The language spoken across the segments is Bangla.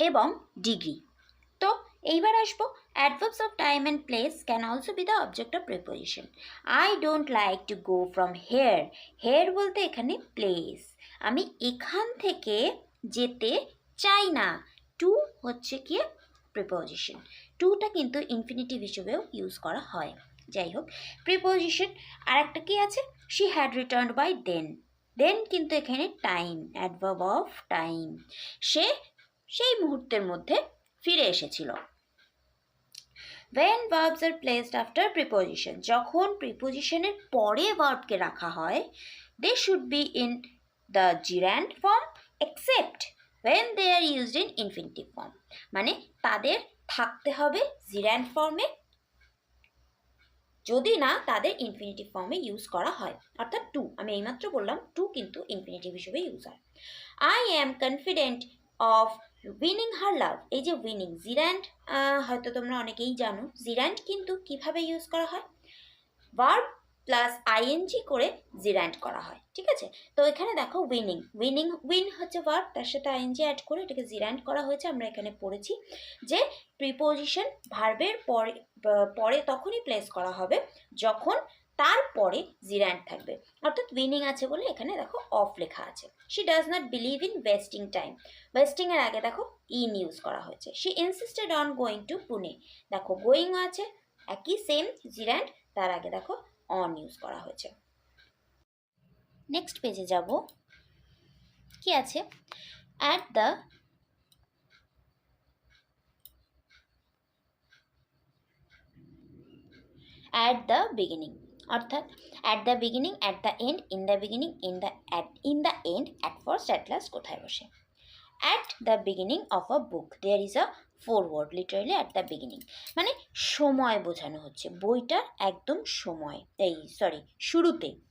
এবং ডিগ্রি। তো এইবার আসব adverbs of time and place can also be the object of preposition I don't like to go from here here বলতে এখানে প্লেস আমি এখান থেকে যেতে চাই না। টু হচ্ছে কি প্রিপোজিশন টুটা কিন্তু ইনফিনিটিভ হিসেবেও ইউজ করা হয়। যাই হোক প্রিপোজিশন আর একটা কি আছে? She had return by then then কিন্তু এখানে টাইম অ্যাডভার্ব অফ টাইম সে সেই মুহূর্তের মধ্যে ফিরে এসেছিল। When verbs আর প্লেসড আফটার প্রিপোজিশন যখন প্রিপোজিশনের পরে ভার্বকে রাখা হয় they should be in the gerund form except when they are used in infinitive form মানে তাদের থাকতে হবে জিরান্ড ফর্মে যদি না তাদের ইনফিনিটিভ ফর্মে ইউজ করা হয়। অর্থাৎ টু আমি এইমাত্র বললাম টু কিন্তু ইনফিনিটিভ হিসেবে ইউজ হয়। I am confident of winning her love এই যে উইনিং জির্যান্ড হয়তো তোমরা অনেকেই জানো জির্যান্ড কিন্তু কীভাবে ইউজ করা হয়? ভার্ব প্লাস আইএনজি করে জির্যান্ড করা হয়, ঠিক আছে? তো এখানে দেখো উইনিং উইনিং উইন হচ্ছে ভার্ব তার সাথে আইএনজি অ্যাড করে এটাকে জির্যান্ড করা হয়েছে, আমরা এখানে পড়েছি যে প্রিপোজিশন ভার্বের পরে পরে তখনই প্লেস করা হবে যখন তারপরে জির্যান্ড থাকবে। অর্থাৎ উইনিং আছে বলে এখানে দেখো অফ লেখা আছে। She does not believe in wasting time wasting এর আগে দেখো ইন ইউজ করা হয়েছে। She insisted on going to Pune দেখো গোয়িং আছে, একই সেম জির্যান্ড তার আগে দেখো অন ইউজ করা হয়েছে। নেক্সট পেজে যাব। কি আছে? At the at the beginning অর্থাৎ at the beginning at the end in the beginning in the at in the end at first at last কোথায় বসে? At the beginning of a book there is a foreword literally at the beginning মানে সময় বোঝানো হচ্ছে, বইটার একদম সময়, এই সরি শুরুতে।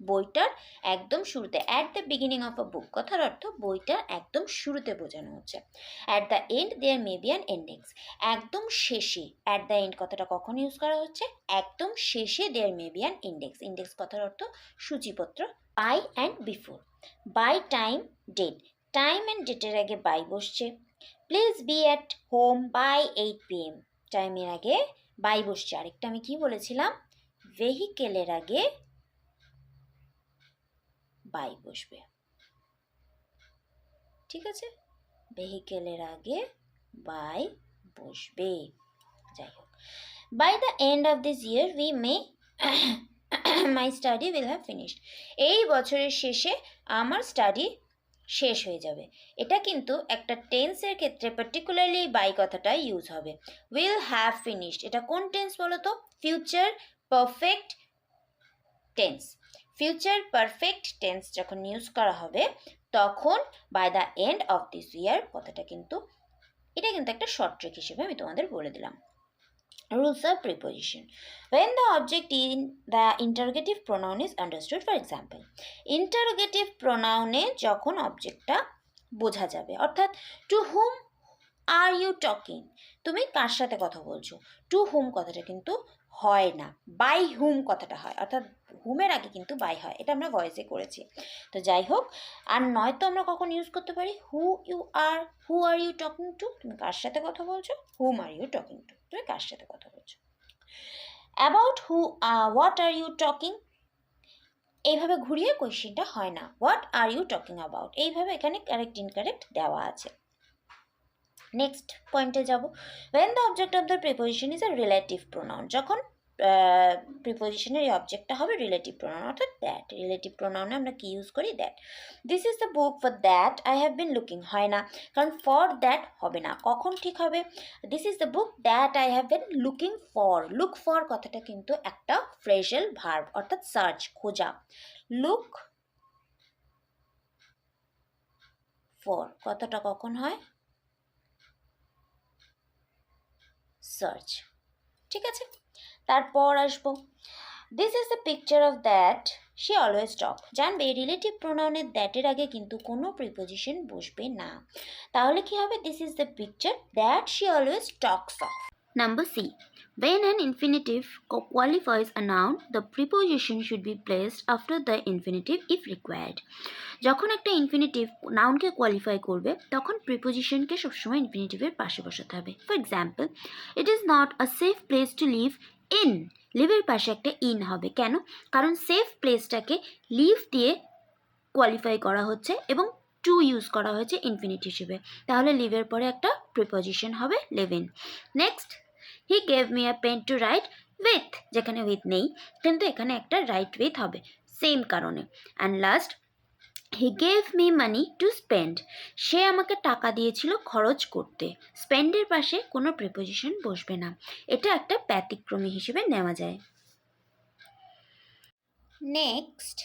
বইটার একদম শুরুতে at the beginning of a book কথার অর্থ বইটার একদম শুরুতে বোঝানো হচ্ছে। At the end there may be an endings একদম শেষে অ্যাট দ্য এন্ড কথাটা কখন ইউজ করা হচ্ছে? একদম শেষে there may be an index index কথার অর্থ সূচিপত্র by and before by time date time and ডেটের আগে বাই বসছে। Please be at home by eight P M টাইমের আগে বাই বসছে। আরেকটা আমি কি বলেছিলাম? ভেহিকেলের আগে বাই বসবে। ঠিক আছে? ভেহিকেলের আগে বাই বসবে। যাই হোক। By the end of this year we may my study will have finished এই বছরের শেষে আমার স্টাডি শেষ হয়ে যাবে। এটা কিন্তু একটা টেন্সের ক্ষেত্রে পার্টিকুলারলি বাই কথাটা ইউজ হবে। উইল হ্যাভ ফিনিশড এটা কোন টেন্স বলো তো future perfect tense future perfect tense যখন ইউজ করা হবে, তখন by the end of this year কথাটা কিন্তু, এটা কিন্তু একটা শর্ট ট্রিক হিসেবে আমি তোমাদের বলে দিলাম। Rules of preposition. When the object in the interrogative pronoun is understood, for example, interrogative pronoun এ যখন অবজেক্টটা বোঝা যাবে, অর্থাৎ to whom are you talking তুমি কার সাথে কথা বলছো? টু হুম কথাটা কিন্তু হয় না বাই হুম কথাটা হয়, অর্থাৎ হুমের আগে কিন্তু বাই হয়, এটা আমরা ভয়েসে করেছি। তো যাই হোক, আর নয়তো আমরা কখন ইউজ করতে পারি? Who you are who are you talking to তুমি কার সাথে কথা বলছো? Whom are you talking to তুমি কার সাথে কথা বলছো? About who what are you talking এইভাবে ঘুরিয়ে কোয়েশ্চেনটা হয় না। What are you talking about এইভাবে এখানে কারেক্ট ইনকারেক্ট দেওয়া আছে। নেক্সট পয়েন্টে যাব। When the object of the preposition is a relative pronoun যখন প্রিপোজিশনের এই অবজেক্টটা হবে রিলেটিভ প্রোনাউন অর্থাৎ দ্যাট রিলেটিভ প্রোনাউনে আমরা কি ইউজ করি? That this is the book for that I have been looking হয় না? কারণ ফর দ্যাট হবে না। কখন ঠিক হবে? This is the book that I have been looking for look for কথাটা কিন্তু একটা ফ্রেশাল ভার্ব অর্থাৎ সার্চ খোঁজা। লুক ফর কথাটা কখন হয়? সার্চ ঠিক আছে? তারপর আসব। This is the picture of that she always talk জানবে রিলেটিভ প্রোনাউনের দ্যাটের আগে কিন্তু কোনো প্রিপোজিশন বসবে না। তাহলে কি হবে? This is the picture that she always talks of number C When an infinitive qualifies a noun, the preposition should be placed after the infinitive if required. যখন একটা ইনফিনিটিভ নাউনকে কোয়ালিফাই করবে তখন প্রিপোজিশনকে সবসময় ইনফিনিটিভের পাশে বসাতে হবে। For example it is not a safe place to live in লিভের পাশে একটা ইন হবে। কেন? কারণ সেফ প্লেসটাকে লিভ দিয়ে কোয়ালিফাই করা হচ্ছে এবং টু ইউজ করা হয়েছে ইনফিনিট হিসেবে। তাহলে লিভের পরে একটা প্রিপোজিশন হবে eleven next he gave me a pen to write with যেখানে উইথ নেই, কিন্তু এখানে একটা রাইট উইথ হবে সেম কারণে। And last he gave me money to spend সে আমাকে টাকা দিয়েছিল খরচ করতে। স্পেন্ডের পাশে কোনো প্রিপোজিশন বসবে না। এটা একটা ব্যতিক্রমী হিসেবে নেওয়া যায়। Next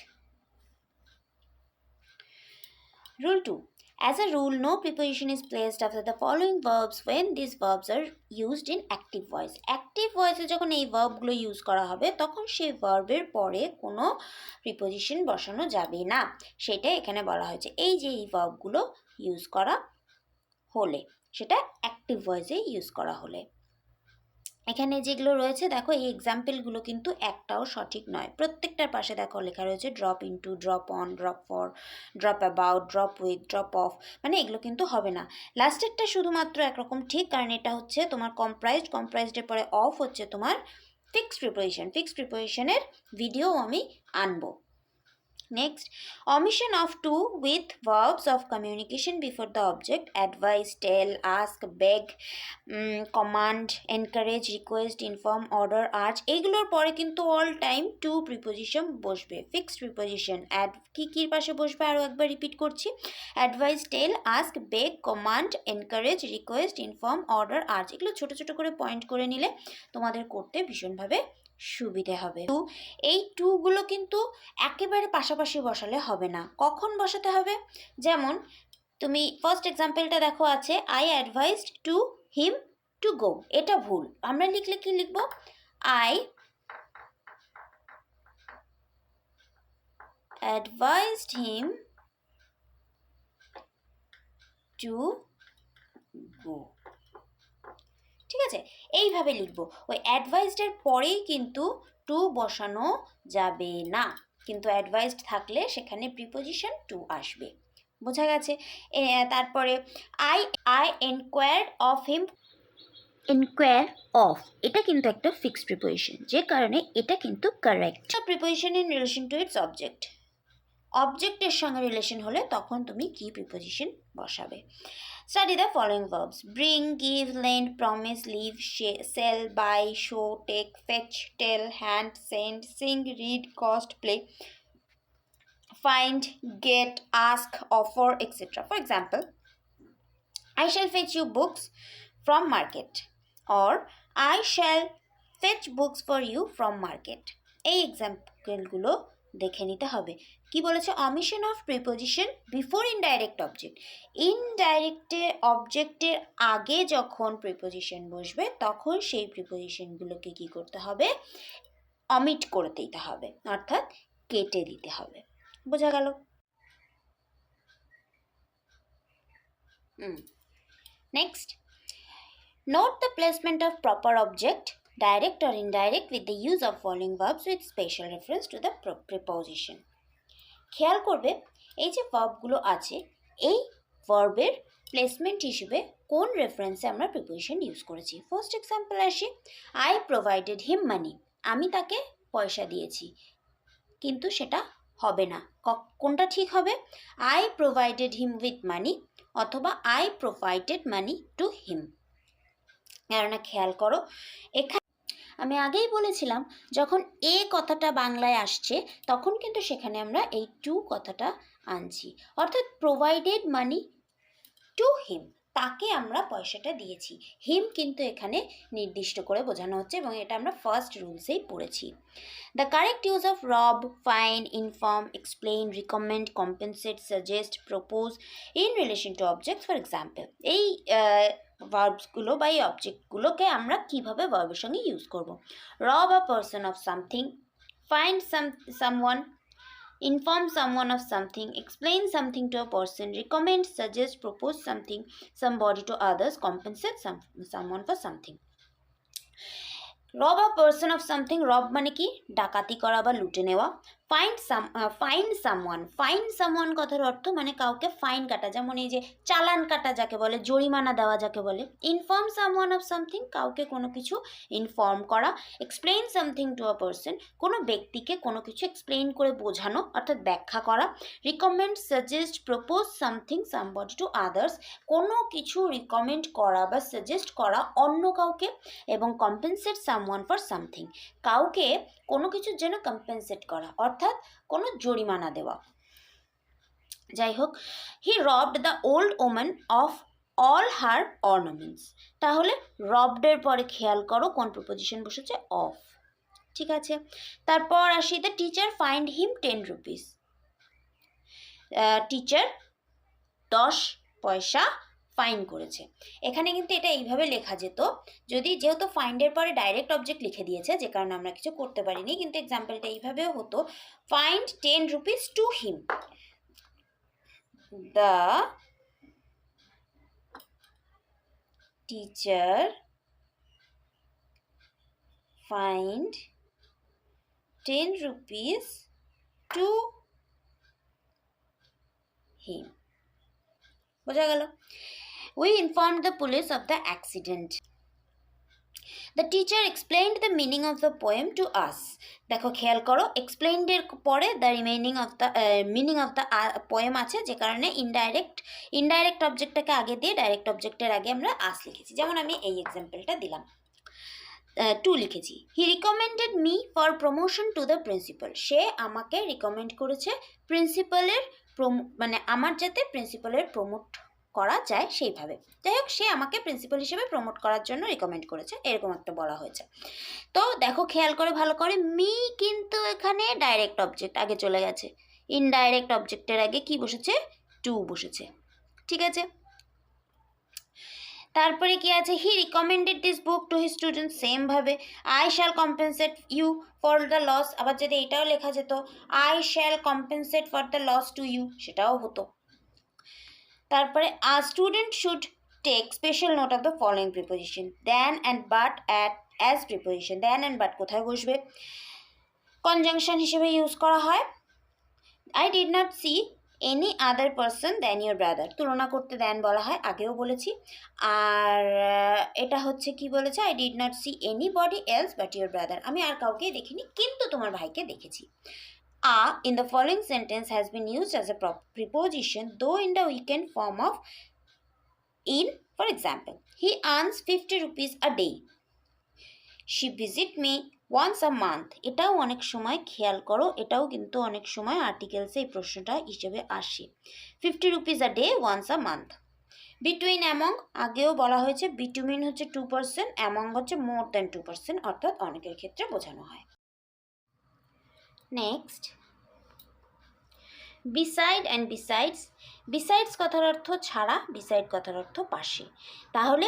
rule 2. As a rule, no preposition is placed after the following verbs when these verbs are used in active voice. Active voice যখন এই ভার্বগুলো ইউজ করা হবে তখন সেই ভার্বের পরে কোনো প্রিপোজিশন বসানো যাবে না সেটা এখানে বলা হয়েছে এই যে এই ভার্বগুলো ইউজ করা হলে সেটা অ্যাক্টিভ ভয়েসে ইউজ করা হলে এখানে যেগুলো রয়েছে, দেখো এই এক্সাম্পলগুলো কিন্তু একটাও সঠিক নয়। প্রত্যেকটার পাশে দেখো লেখা রয়েছে drop into drop on drop for drop about drop with drop of মানে এগুলো কিন্তু হবে না। লাস্টেরটা শুধুমাত্র একরকম ঠিক, কারণ এটা হচ্ছে তোমার কম্প্রাইজড কম্প্রাইজডের পরে অফ হচ্ছে তোমার ফিক্সড প্রিপোজিশন ফিক্সড প্রিপোজিশনের ভিডিও আমি আনব। Next, omission of to with verbs of communication before the object. Advise, tell, ask, beg, um, command, encourage, request, inform, order, এগুলোর পরে কিন্তু অল টাইম টু প্রিপোজিশন বসবে ফিক্সড প্রিপোজিশন অ্যাড কী কীর পাশে বসবে? আরও একবার রিপিট করছি। Advise tell ask beg command encourage request inform order urge এগুলো ছোটো ছোটো করে পয়েন্ট করে নিলে তোমাদের করতে ভীষণভাবে সুবিধে হবে। টু এই টুগুলো কিন্তু একেবারে পাশাপাশি বসালে হবে না। কখন বসাতে হবে? যেমন, তুমি ফার্স্ট এক্সাম্পলটা দেখো আছে I advised to him to go এটা ভুল। আমরা লিখলে কি লিখব? I advised him to go ঠিক আছে? এইভাবে লিখব। ওই অ্যাডভাইসডের পরেই কিন্তু টু বসানো যাবে না। কিন্তু অ্যাডভাইসড থাকলে সেখানে প্রিপোজিশন টু আসবে। বোঝা গেছে? তারপরে I I enquire of him enquire of এটা কিন্তু একটা ফিক্সড প্রিপোজিশন যে কারণে এটা কিন্তু correct preposition in relation to its object অবজেক্টের সঙ্গে রিলেশন হলে তখন তুমি কি প্রিপোজিশন বসাবে? Study the following verbs bring, give, lend, promise, leave, sh- sell, buy, show, take, fetch, tell, hand, send, sing, read, cost, play, find, get, ask, offer, etc. For example, I shall fetch you books from market or I shall fetch books for you from market. এই এক্সাম্পলগুলো দেখে নিতে হবে। কি বলেছে? Omission of preposition before indirect object ইনডাইরেক্টের অবজেক্টের আগে যখন প্রিপোজিশন বসবে, তখন সেই প্রিপোজিশনগুলোকে কি করতে হবে? অমিট করে দিতে হবে। অর্থাৎ কেটে দিতে হবে। বোঝা গেল? Next note the placement of proper object direct or indirect with the use of following verbs with special reference to the preposition. খেয়াল করবে, এই যে ভার্বগুলো আছে, এই ভার্বের প্লেসমেন্ট হিসেবে কোন রেফারেন্সে আমরা প্রিপোজিশন ইউজ করেছি? ফার্স্ট এক্সাম্পল আসি আই প্রোভাইডেড হিম মানি আমি তাকে পয়সা দিয়েছি, কিন্তু সেটা হবে না। কোনটা ঠিক হবে? I provided him with money অথবা I provided money to him কেননা খেয়াল করো, এখানে আমি আগেই বলেছিলাম, যখন এ কথাটা বাংলায় আসছে, তখন কিন্তু সেখানে আমরা এই টু কথাটা আনছি। অর্থাৎ প্রোভাইডেড মানি টু হিম তাকে আমরা পয়সাটা দিয়েছি। হিম কিন্তু এখানে নির্দিষ্ট করে বোঝানো হচ্ছে এবং এটা আমরা ফার্স্ট রুলসেই পড়েছি। The correct use of rob fine inform explain recommend compensate suggest propose in relation to object for example এই ভার্বসগুলো বা এই অবজেক্টগুলোকে আমরা কীভাবে ভার্বের সঙ্গে ইউজ করব? Rob a person of something find some someone inform someone of something explain something to a person recommend suggest propose something somebody to others compensate some, someone for something রব আ পার্সন অফ সামথিং রব মানে কি ডাকাতি করা বা লুটে নেওয়া find some fine someone fine someone কথার অর্থ মানে কাউকে ফাইন কাটা, যেমন এই যে চালান কাটা যাকে বলে, জরিমানা দেওয়া যাকে বলে ইনফর্ম সামওয়ান অফ সামথিং কাউকে কোনো কিছু ইনফর্ম করা explain something to a person কোনো ব্যক্তিকে কোনো কিছু এক্সপ্লেইন করে বোঝানো, অর্থাৎ ব্যাখ্যা করা recommend suggest propose something somebody to others কোনো কিছু রিকমেন্ড করা বা সাজেস্ট করা অন্য কাউকে এবং কম্পেনসেট সামওয়ান ফর সামথিং কাউকে কোনো কিছুর জন্য কম্পেনসেট করা অর্থাৎ কোনো জরিমানা দেওয়া। যাই হোক he robbed the old woman of all her ornaments তাহলে রবডের পরে খেয়াল করো কোন প্রপোজিশন বসেছে অফ ঠিক আছে? তারপর আসি the teacher find him ten rupees teacher দশ পয়সা ফাইন করেছে। এখানে কিন্তু এটা এইভাবে লেখা যেত, যদি যেহেতু ফাইন্ডের পরে ডাইরেক্ট অবজেক্ট লিখে দিয়েছে, যে কারণে আমরা কিছু করতে পারিনি, কিন্তু এক্সাম্পলটা এইভাবেও হতো find ten rupees to him the teacher find ten rupees to him বোঝা গেল? We informed the police of the accident. The teacher explained the meaning of the poem to us দেখো, খেয়াল করো এক্সপ্লেইনডের পরে the remaining of the meaning of the poem আছে, যে কারণে ইনডাইরেক্ট ইনডাইরেক্ট অবজেক্টটাকে আগে দিয়ে ডাইরেক্ট অবজেক্টের আগে আমরা আস লিখেছি। যেমন আমি এই এক্সাম্পলটা দিলাম। টু লিখেছি। He recommended me for promotion to the principal সে আমাকে রিকমেন্ড করেছে প্রিন্সিপালের মানে আমার যাতে প্রিন্সিপালের প্রমোট করা যায় সেইভাবে। যাই হোক, সে আমাকে প্রিন্সিপাল হিসেবে প্রমোট করার জন্য রিকমেন্ড করেছে, এরকম একটা বলা হয়েছে। তো দেখো, খেয়াল করে ভালো করে, মি কিন্তু এখানে ডাইরেক্ট অবজেক্ট আগে চলে গেছে। ইনডাইরেক্ট অবজেক্টের আগে কি বসেছে? টু বসেছে। ঠিক আছে? তারপরে কি আছে? He recommended this book to he student সেমভাবে I shall compensate you for the loss আবার যদি এটাও লেখা যেত I shall compensate for the loss to you সেটাও হতো। তারপরে a student should take special note of the following preposition than and but at as preposition than and but কোথায় বসবে? কনজাংশন হিসেবে ইউজ করা হয়। I did not see any other person than your brother তুলনা করতে দেন বলা হয়, আগেও বলেছি। আর এটা হচ্ছে কি বলেছে? I did not see anybody else but your brother আমি আর কাউকে দেখিনি, কিন্তু তোমার ভাইকে দেখেছি। A in the following sentence has been used as a preposition, though in the weekend form of in, for example, he earns 50 rupees a day. She visit me once a month এটাও অনেক সময় খেয়াল করো, এটাও কিন্তু অনেক সময় আর্টিকেলসে এই প্রশ্নটা হিসেবে আসে। Fifty rupees a day once a month between among আগেও বলা হয়েছে বিটুইন হচ্ছে টু পার্সেন্ট অ্যামং হচ্ছে মোর দ্যান টু পার্সেন্ট অর্থাৎ অনেকের ক্ষেত্রে বোঝানো হয়। Next beside and besides besides কথার অর্থ ছাড়া বিসাইড কথার অর্থ পাশে। তাহলে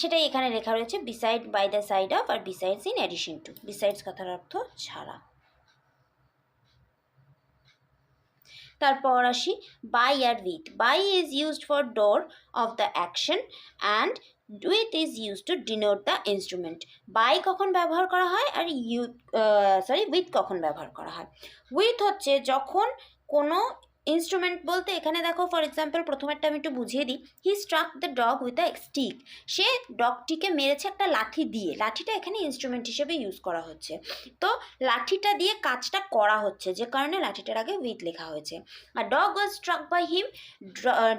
সেটাই এখানে লেখা রয়েছে beside by the side of R besides in addition to besides কথার অর্থ ছাড়া। তারপর আসি by R with by is used for doer of the action and with is use to denote the instrument by কখন ব্যবহার করা হয় আর ইউ সরি উইথ কখন ব্যবহার করা হয়? উইথ হচ্ছে যখন কোনো ইনস্ট্রুমেন্ট বলতে এখানে দেখো ফর এক্সাম্পল প্রথমেরটা আমি একটু বুঝিয়ে দিই। He struck the dog with a stick সে ডগটিকে মেরেছে একটা লাঠি দিয়ে। লাঠিটা এখানে ইনস্ট্রুমেন্ট হিসেবে ইউজ করা হচ্ছে। তো লাঠিটা দিয়ে কাজটা করা হচ্ছে, যে কারণে লাঠিটার আগে উইথ লেখা হয়েছে। আর dog was struck by him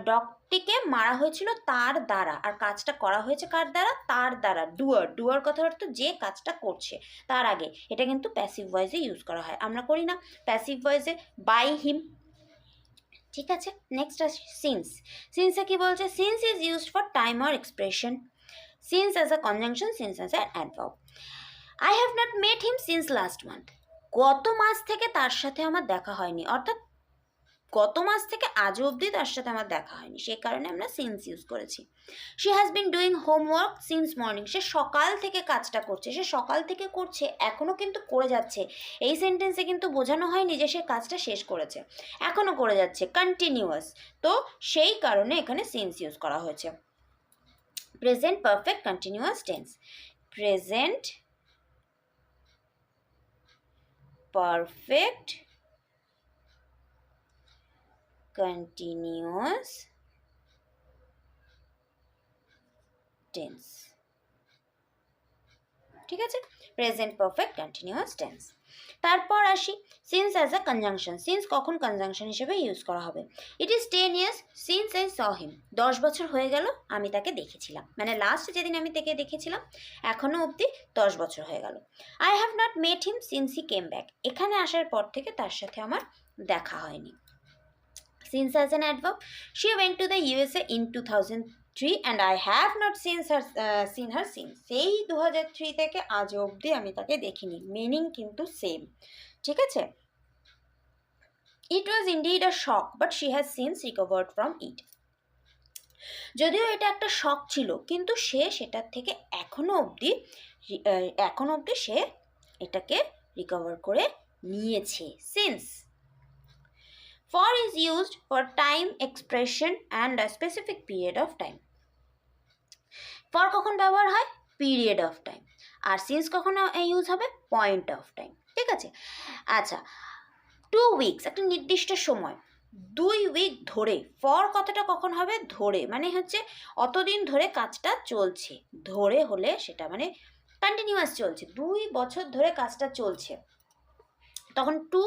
ডগটিকে মারা হয়েছিল তার দ্বারা। আর কাজটা করা হয়েছে কার দ্বারা? তার দ্বারা। ডুয়ার ডুয়ার কথা অর্থ যে কাজটা করছে তার আগে। এটা কিন্তু প্যাসিভ ভয়েসে ইউজ করা হয়। আমরা করি না। প্যাসিভ ভয়েসে বাই হিম ঠিক আছে? নেক্সট আসি সিন্স সিন্সে কি বলছে? Since is used for time or expression since as a conjunction since as adverb I have not met him since last month গত মাস থেকে তার সাথে আমার দেখা হয়নি। অর্থাৎ গত মাস থেকে আজ অবধি তার সাথে আমার দেখা হয়নি। সেই কারণে আমরা সিন্স ইউজ করেছি। She has been doing homework since morning সে সকাল থেকে কাজটা করছে। সে সকাল থেকে করছে এখনও কিন্তু করে যাচ্ছে। এই সেন্টেন্সে কিন্তু বোঝানো হয়নি যে সে কাজটা শেষ করেছে। এখনও করে যাচ্ছে কন্টিনিউয়াস তো সেই কারণে এখানে সিন্স ইউজ করা হয়েছে। Present perfect continuous tense present perfect continuous tense ঠিক আছে? প্রেজেন্ট পারফেক্ট কন্টিনিউয়াস টেন্স তারপর আসি since as a conjunction since কখন কনজাংশন হিসেবে ইউজ করা হবে? It is ten years since I saw him দশ বছর হয়ে গেল, আমি তাকে দেখেছিলাম। মানে লাস্ট যেদিন আমি তাকে দেখেছিলাম এখনও অবধি দশ বছর হয়ে গেল। I have not met him since he came back এখানে আসার পর থেকে তার সাথে আমার দেখা হয়নি। As an adverb she went to the USA in two thousand three and I have not since her seen her seen সেই দু থেকে আজ অবধি আমি তাকে দেখিনি। মিনিং কিন্তু সেম ঠিক আছে? It was indeed a shock but she has since recovered from it যদিও এটা একটা শক ছিল, কিন্তু সে সেটার থেকে এখনও অবধি এখনও অবধি সে এটাকে রিকভার করে নিয়েছে। Since for is used for time expression and a specific period of time for কখন ব্যবহার হয়? পিরিয়ড অফ টাইম আর সিন্স কখন ইউজ হবে? পয়েন্ট অফ টাইম ঠিক আছে? আচ্ছা টু উইকস একটা নির্দিষ্ট সময়। দুই উইক ধরে ফর কথাটা কখন হবে? ধরে মানে হচ্ছে অতদিন ধরে কাজটা চলছে। ধরে হলে সেটা মানে কন্টিনিউয়াস চলছে। দুই বছর ধরে কাজটা চলছে। তখন two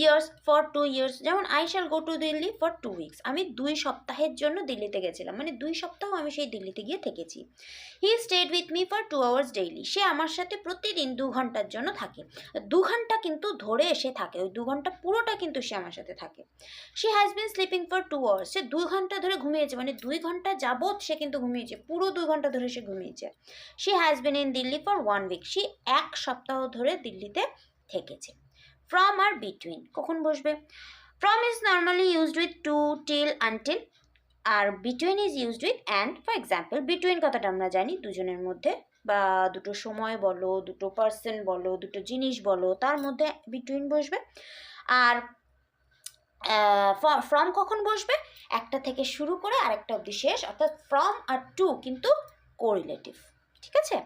years for two years যেমন I shall go to Delhi for two weeks আমি দুই সপ্তাহের জন্য দিল্লিতে গেছিলাম মানে দুই সপ্তাহ আমি সেই দিল্লিতে গিয়ে থেকেছি। He stayed with me for two hours daily সে আমার সাথে প্রতিদিন দু ঘণ্টার জন্য থাকে। দু ঘণ্টা কিন্তু ধরে এসে থাকে, ওই দু ঘণ্টা পুরোটা কিন্তু সে আমার সাথে থাকে। সে has been sleeping for two hours সে দুই ঘণ্টা ধরে ঘুমিয়েছে মানে দুই ঘণ্টা যাবৎ সে কিন্তু ঘুমিয়েছে, পুরো দুই ঘণ্টা ধরে সে ঘুমিয়েছে। সে has been in Delhi for one week সে এক সপ্তাহ ধরে দিল্লিতে থেকেছে। ফ্রম আর বিটুইন কখন বসবে? From is normally used with to till until R between is used with and for example between কথাটা আমরা জানি, দুজনের মধ্যে, বা দুটো সময় বলো, দুটো পার্সন বলো, দুটো জিনিস বলো, তার মধ্যে বিটুইন বসবে। আর ফ্রম কখন বসবে? একটা থেকে শুরু করে আরেকটা অবধি শেষ, অর্থাৎ ফ্রম আর টু কিন্তু কোরিলেটিভ ঠিক আছে?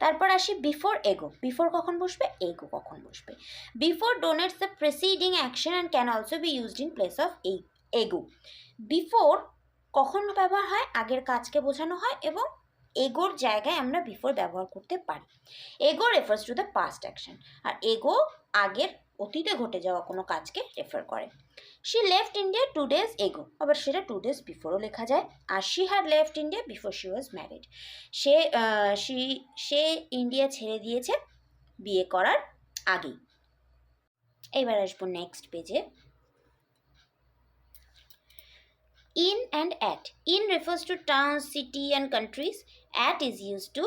তারপর আসি বিফোর এগো বিফোর কখন বসবে? এগো কখন বসবে? Before denotes the preceding action and can also be used in place of ago before কখন ব্যবহার হয়? আগের কাজকে বোঝানো হয় এবং এগোর জায়গায় আমরা বিফোর ব্যবহার করতে পারি। Ago refers to the past action R ago আগের অতীতে ঘটে যাওয়া কোনো কাজকে রেফার করে। She left India two days ago আবার সেটা টু ডেজ বিফোরও লেখা যায়। আর she had left India before she was married say she সে ইন্ডিয়া ছেড়ে দিয়েছে বিয়ে করার আগেই। এবার আসব নেক্সট পেজে in and at in refers to town city and countries at is use to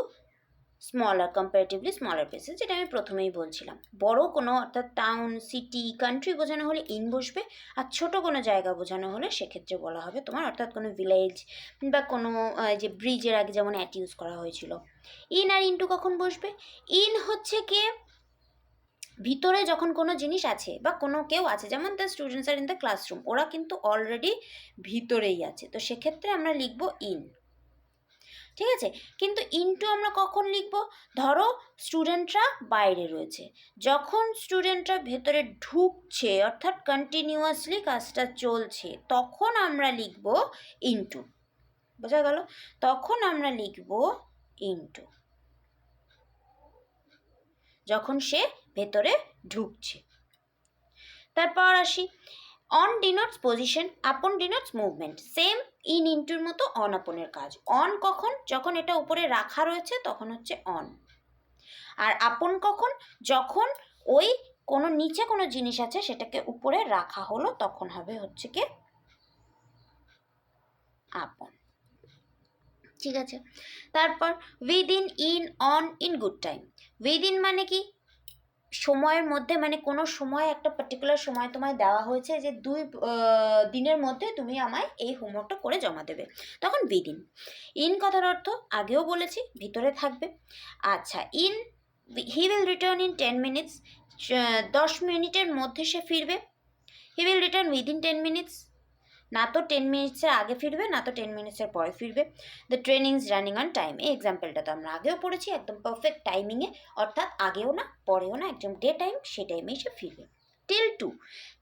smaller comparatively smaller places যেটা আমি প্রথমেই বলছিলাম। বড় কোনো অর্থাৎ টাউন সিটি কান্ট্রি বোঝানো হলে ইন বসবে, আর ছোট কোনো জায়গা বোঝানো হলে সেক্ষেত্রে বলা হবে তোমার অর্থাৎ কোনো ভিলেজ বা কোনো যে ব্রিজের আগে যেমন অ্যাট ইউজ করা হয়েছিল। ইন আর ইনটু কখন বসবে? ইন হচ্ছে কে ভিতরে যখন কোনো জিনিস আছে বা কোনো কেউ আছে, যেমন the students are in the classroom ওরা কিন্তু অলরেডি ভিতরেই আছে। তো সেক্ষেত্রে আমরা লিখব ইন ঠিক আছে? কিন্তু ইনটু আমরা কখন লিখব? ধরো স্টুডেন্টরা বাইরে রয়েছে। যখন স্টুডেন্টরা ভেতরে ঢুকছে, অর্থাৎ কন্টিনিউয়াসলি কাজটা চলছে, তখন আমরা লিখব ইনটু বোঝা গেল? তখন আমরা লিখব ইনটু যখন সে ভেতরে ঢুকছে। তারপর আসি। On denotes position upon denotes movement same in ইন্টুর মতো অন আপনের কাজ। অন কখন, যখন এটা উপরে রাখা রয়েছে, তখন হচ্ছে অন আর আপন কখন, যখন ওই কোনো নিচে কোনো জিনিস আছে, সেটাকে উপরে রাখা হলো, তখন হবে হচ্ছে কি আপন ঠিক আছে? তারপর within in on in good time within মানে কি? সময়ের মধ্যে মানে কোনো সময়, একটা পার্টিকুলার সময় তোমায় দেওয়া হয়েছে যে দুই দিনের মধ্যে তুমি আমায় এই হোমওয়ার্কটা করে জমা দেবে। তখন বিদিন। ইন কথার অর্থ আগেও বলেছি, ভিতরে থাকবে। আচ্ছা in, he will return in ten minutes দশ মিনিটের মধ্যে সে ফিরবে। He will return within ten minutes. না তো টেন মিনিটসের আগে ফিরবে, না তো টেন মিনিটসের পরে ফিরবে। The train is running on time এই এক্সাম্পলটা তো আমরা আগেও পড়েছি, একদম পারফেক্ট টাইমিংয়ে অর্থাৎ আগেও না, পরেও না, একদম ডে টাইম সে টাইমে এসে ফিরবে। Till to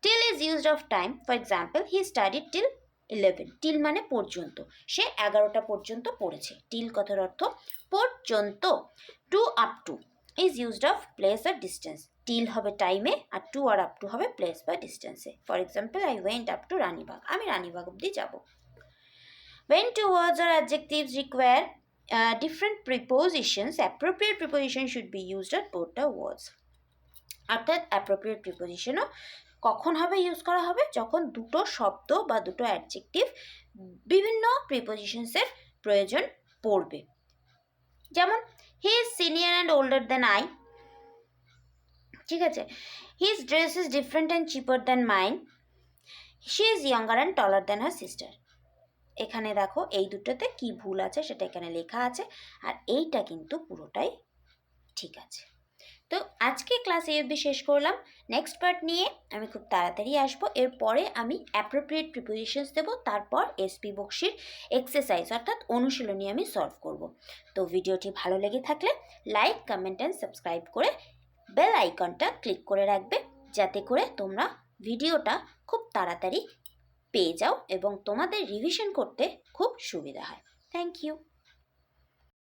till is used of time for example he study till eleven till মানে পর্যন্ত। সে এগারোটা পর্যন্ত পড়েছে। টিল কথার অর্থ পর্যন্ত। To up to is used of place R distance till হবে টাইমে আর টু আর আপ টু হবে প্লেস বা ডিস্টেন্সে for example I went up to Ranibagh আমি রানীবাগ অব্দি যাব। When two words are adjectives require different different prepositions preposition should be used at both the words অর্থাৎ অ্যাপ্রোপ্রিয়েট প্রিপোজিশনও কখন হবে ইউজ করা হবে? যখন দুটো শব্দ বা দুটো অ্যাডজেক্টিভ বিভিন্ন প্রিপোজিশনসের প্রয়োজন পড়বে। যেমন he is senior and older than I ঠিক আছে? His dress is different and cheaper than mine she is younger and taller than her sister এখানে দেখো, এই দুটোতে কি ভুল আছে সেটা এখানে লেখা আছে, আর এইটা কিন্তু পুরোটাই ঠিক আছে। তো আজকে ক্লাস এই অবধি শেষ করলাম। নেক্সট পার্ট নিয়ে আমি খুব তাড়াতাড়ি আসব। এরপরে আমি অ্যাপ্রোপ্রিয়েট প্রিপোজিশনস দেবো, তারপর এসপি বক্সির এক্সারসাইজ অর্থাৎ অনুশীলনী আমি সলভ করব। তো ভিডিওটি ভালো লেগে থাকলে লাইক কমেন্ট অ্যান্ড সাবস্ক্রাইব করে বেল আইকনটা ক্লিক করে রাখবে, যাতে করে তোমরা ভিডিওটা খুব তাড়াতাড়ি পেয়ে যাও এবং তোমাদের রিভিশন করতে খুব সুবিধা হয়। Thank you